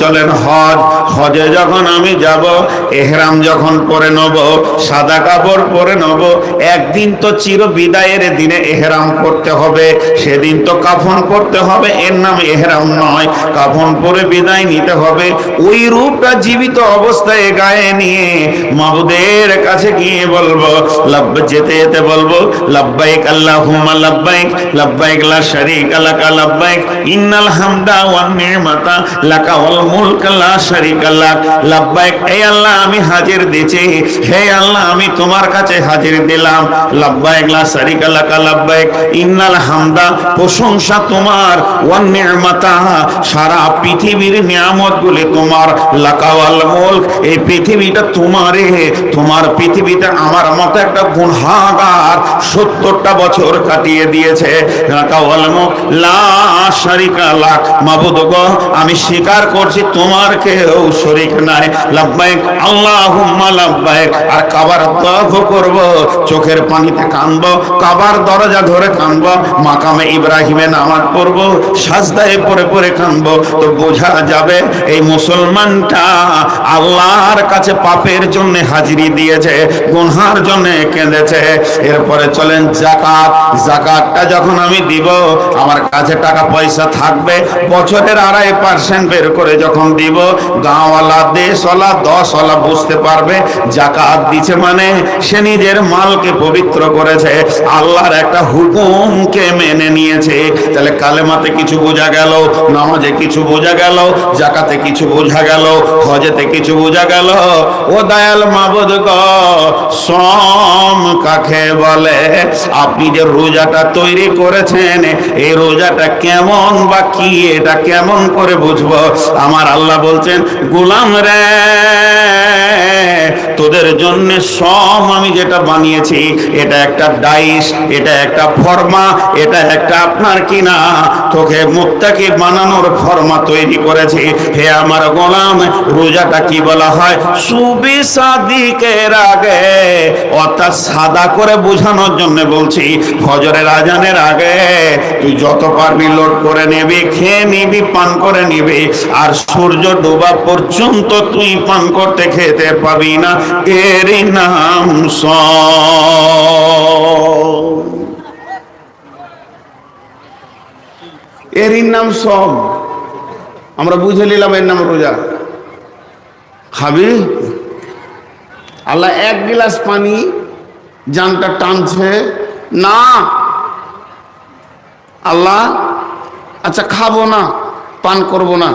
চলেন হজ। হজে যখন আমি যাব, এহরাম যখন পরে নেব, সাদা কাপড় পরে নেব, একদিন তো চির বিদায়ের দিনে এহরাম করতে হবে। সেদিন তো কাফন করতে হবে, এর নাম এহরাম নয়। কাফন পরে বিদায় নিতে হবে। ওই রূপটা জীবিত অবস্থায় গায়ে নিয়ে মাবুদের কাছে গিয়ে বলব লাভ যেতে যেতে বলব, লাব্বাইক আল্লাহুম্মা লাব্বাইক লাব্বাইক লা শারীকা লাকা লাব্বাইক, ইন্নাল হামদা ওয়ান নি'মাতা, লাকা ওয়াল মুলক লা লাব্বাইক হে আল্লাহ, আমি হাজির দিছি হে আল্লাহ, আমি তোমার কাছে হাজির দিলাম। লা হামদা, প্রশংসা তোমার। সারা পৃথিবীর নিয়ামতগুলি তোমার। এই পৃথিবীটা তোমারে। তোমার পৃথিবীতে আমার মতো একটা গুণহাগার সত্তরটা বছর কাটিয়ে দিয়েছে। লা আমি স্বীকার করছি তোমার কেউ শরীক নাই। লাব্বাইক আল্লাহুম্মা লাব্বাইক আর কাবার তওয়াফ করব, চোখের পানিতে কানব, কাবার দরজা ধরে কানব, মাকামে ইব্রাহিমে নামাজ পড়ব, সাজদায় পড়ে পড়ে কানব। তো বোঝা যাবে, এই মুসলমানটা আল্লাহর কাছে পাপের জন্য হাজিরি দিয়েছে, গুনহার জন্য কেঁদেছে। এরপরে চলেন জাকাত জাকাতটা যখন আমি দিব, আমার কাছে টাকা পয়সা থাকবে, বছরের আড়াই পার্সেন্ট বের করে যখন দিব, গাঁওয়ালা দেশওয়ালা, দশওয়ালা বুঝতে পারবে, জাকাত দিছে মানে সে নিজের মালকে পবিত্র করেছে, আল্লাহর একটা হুকুমকে মেনে নিয়েছে। তাহলে কালেমাতে কিছু বোঝা গেল, নামাজে কিছু বোঝা গেল, জাকাতে কিছু বোঝা গেল, হজেতে কিছু বোঝা গেল। ও দয়াল মাবুদ গ, সম কাকে বলে? আপনি যে রোজাটা তৈরি করেছেন, এই রোজাটা কেমন বা কি, এটা কেমন করে বুঝব? আমার আল্লাহ বলছেন, গোলাম রে, তোদের জন্য সম আমি যেটা বানিয়েছি, এটা একটা ডাইস, এটা একটা ফর্মা, এটা একটা আপনার কিনা, তোকে মুক্তাকে বানানোর ফর্মা তৈরি করেছি। হে আমার গোলাম, রোজাটা কি বলা হয়? সুবিসাদিকের আগে, অর্থাৎ সাদা করে বোঝানোর জন্য বলছি ফজরের আজানের আগে, তুই যত পারবি লোড করে নিবি, খেয়ে নিবি, পান করে নিবি, আর সূর্য ডোবা পর্যন্ত তুই পান করতে খেতে পাবি না, এরই নাম স এরই নাম সব। আমরা বুঝে নিলাম এর নাম রোজা। খাবি? আল্লাহ এক গিলাস পানি জানটা টানছে। না। আল্লাহ আচ্ছা খাব না, পান করব না।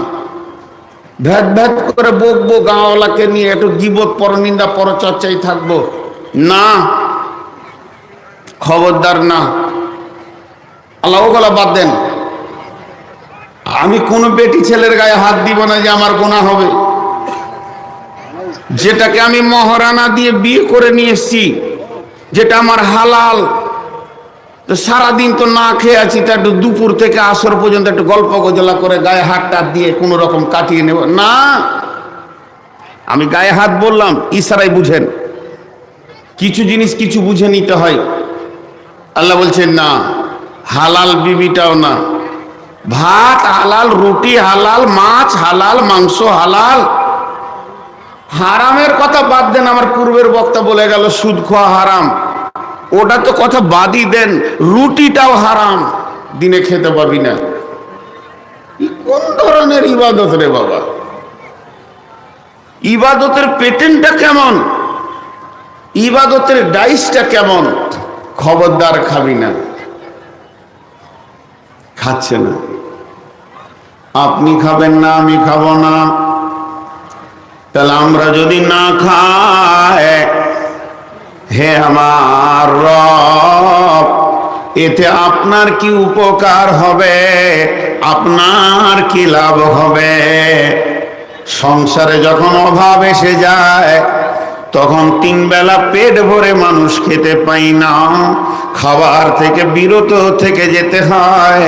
ভ্যাট ভ্যাট করে বকবো গাঁওয়ালাকে নিয়ে একটু গিবত পরনিন্দা পরচর্চায় থাকব। না। খবরদার না। আল্লাহ ওগুলা বাদ দেন। আমি কোনো বেটি ছেলের গায়ে হাত দিব না যে আমার গোনা হবে। যেটাকে আমি মহারানা দিয়ে বিয়ে করে নিয়ে এসছি, যেটা আমার হালাল তো সারাদিন তো না খেয়ে আছি, তা একটু দুপুর থেকে আসর পর্যন্ত একটু গল্প গজলা করে গায়ে হাত টাত দিয়ে কোনো রকম কাটিয়ে নেব। না! আমি গায়ে হাত বললাম ইশারাই বুঝেন। কিছু জিনিস কিছু বুঝে নিতে হয়। আল্লাহ বলছেন, না, হালাল বিবিটাও না। ভাত হালাল, রুটি হালাল, মাছ হালাল, মাংস হালাল। হারামের কথা বাদ দেন, আমার পূর্বের বক্তা বলে গেল, সুদ খাওয়া হারাম। ওটা তো কথা বাদই দেন, রুটিটাও হারাম, দিনে খেতে পাবি না। কোন ধরনের ইবাদত রে বাবা? ইবাদতের পেটেন্টটা কেমন? ইবাদতের ডাইসটা কেমন? খবরদার খাবি না। খাচ্ছে না। আপনি খাবেন না, আমি খাব না। তাহলে আমরা যদি না খাই হে আমার রব, এতে আপনার কি উপকার হবে? আপনার কি লাভ হবে? সংসারে যখন অভাব এসে যায় তখন তিন বেলা পেট ভরে মানুষ খেতে পাই না। খাবার থেকে বিরত থেকে যেতে হয়।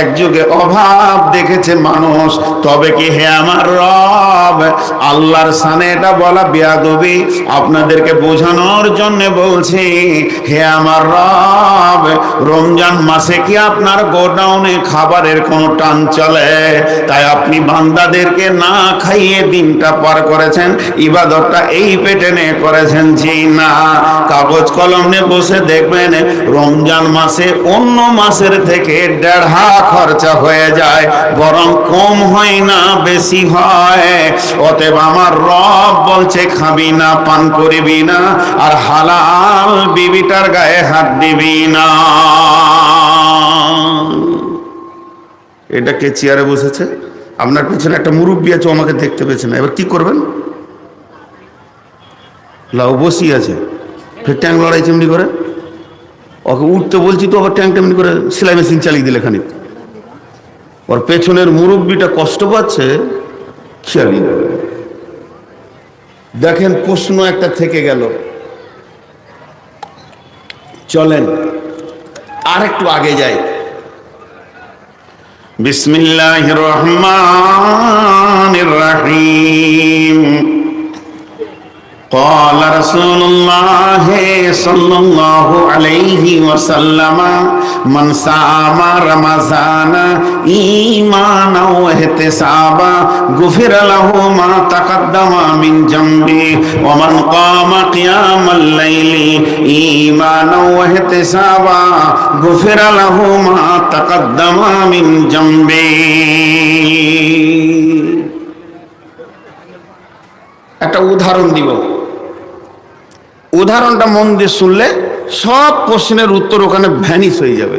এক যুগে অভাব দেখেছে মানুষ। তবে কি হে আমার রব? আল্লাহর সানে এটা বলা বেয়াদবি। আপনাদেরকে বোঝানোর জন্য বলছি, হে আমার রব, রমজান মাসে কি আপনার গোডাউনে খাবারের কোনো টান চলে? তাই আপনি বান্দাদেরকে না খাইয়ে দিনটা পার করেছেন। ইবাদতটা এই পেটে নে করেছেন, জি না। কাগজ কলম নিয়ে বসে দেখবেন, রমজান মাসে অন্য মাসের থেকে দেড়হা খরচা হয়ে যায়, বরং কম হয় না, বেশি হয়। অতএব আমার রব বলছে, খাবি না, পান করবি না, আর হালাল বিবিটার গায়ে হাত দিবি না। এটা কে চেয়ারে বসেছে? আপনার পেছনে একটা মুরব্বী আছে আমাকে দেখতে পেয়েছে না। এবার কি করবেন? লাউ বসি আছে। ফের ট্যাঙ্ক লড়াই চেমনি করে। ওকে উঠতে বলছি তো, আবার ট্যাঙ্ক টেমনি করে সেলাই মেশিন চালিয়ে দিলে খানিক। ওর পেছনের মুরব্বিটা কষ্ট পাচ্ছে খেয়ালি দেখেন প্রশ্ন একটা থেকে গেল। চলেন আর একটু আগে যাই। বিসমিল্লাহ রহমান রহিম। قال رسول الله صلى الله عليه وسلم من صام رمضان ايمانا واحتسابا غفر له ما تقدم من ذنبه ومن قام قيام الليل ايمانا واحتسابا غفر له ما تقدم من ذنبه একটা উদাহরণ দিব উদাহরণটা মন দিয়ে শুনলে সব প্রশ্নের উত্তর ওখানে ভ্যানিস হয়ে যাবে।